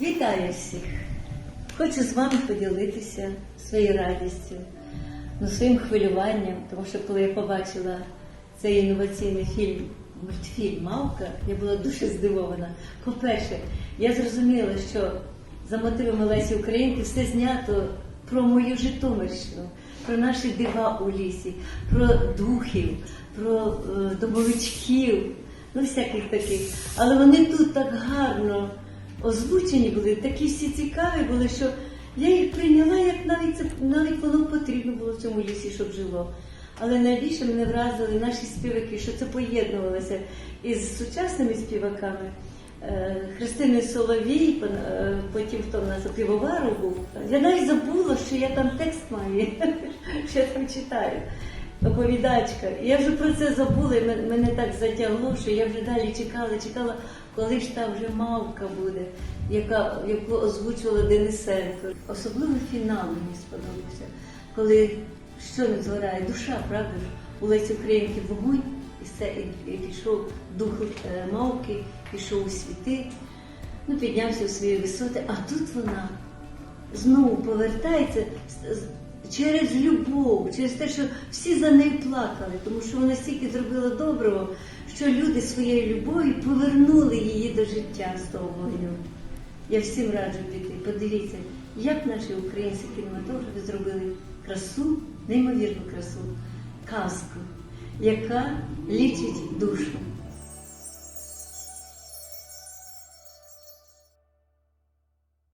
Вітаю всіх! Хочу з вами поділитися своєю радістю, ну, своїм хвилюванням, тому що коли я побачила цей інноваційний фільм, мультфільм Мавка, я була дуже здивована. По-перше, я зрозуміла, що за мотивами Лесі Українки все знято про мою Житомирщину, про наші дива у лісі, про духів, про е, домовичків, ну всяких таких. Але вони тут так гарно озвучені були, такі всі цікаві були, що я їх прийняла, як навіть це навіть воно потрібно було в цьому лісі, щоб жило. Але найбільше мене вразили наші співаки, що це поєднувалося із сучасними співаками. Е, Христини Соловій, е, потім хто в нас півовару був. Я навіть забула, що я там текст маю, що я там читаю. Оповідачка. Я вже про це забула, і мене так затягло, що я вже далі чекала, чекала, коли ж та вже мавка буде, яка, яку озвучувала Денисенко. Особливо фінал мені сподобався, коли що не згорає душа, правда ж? У Лесі Українки вогонь, і все, і, і пішов дух е, мавки, пішов у світи, ну, піднявся у свої висоти, а тут вона знову повертається через любов, через те, що всі за нею плакали, тому що вона стільки зробила доброго, що люди своєю любов'ю повернули її до життя з того вогню. Я всім раджу піти. Подивіться, як наші українські кінематографи зробили красу, неймовірну красу, казку, яка лічить душу.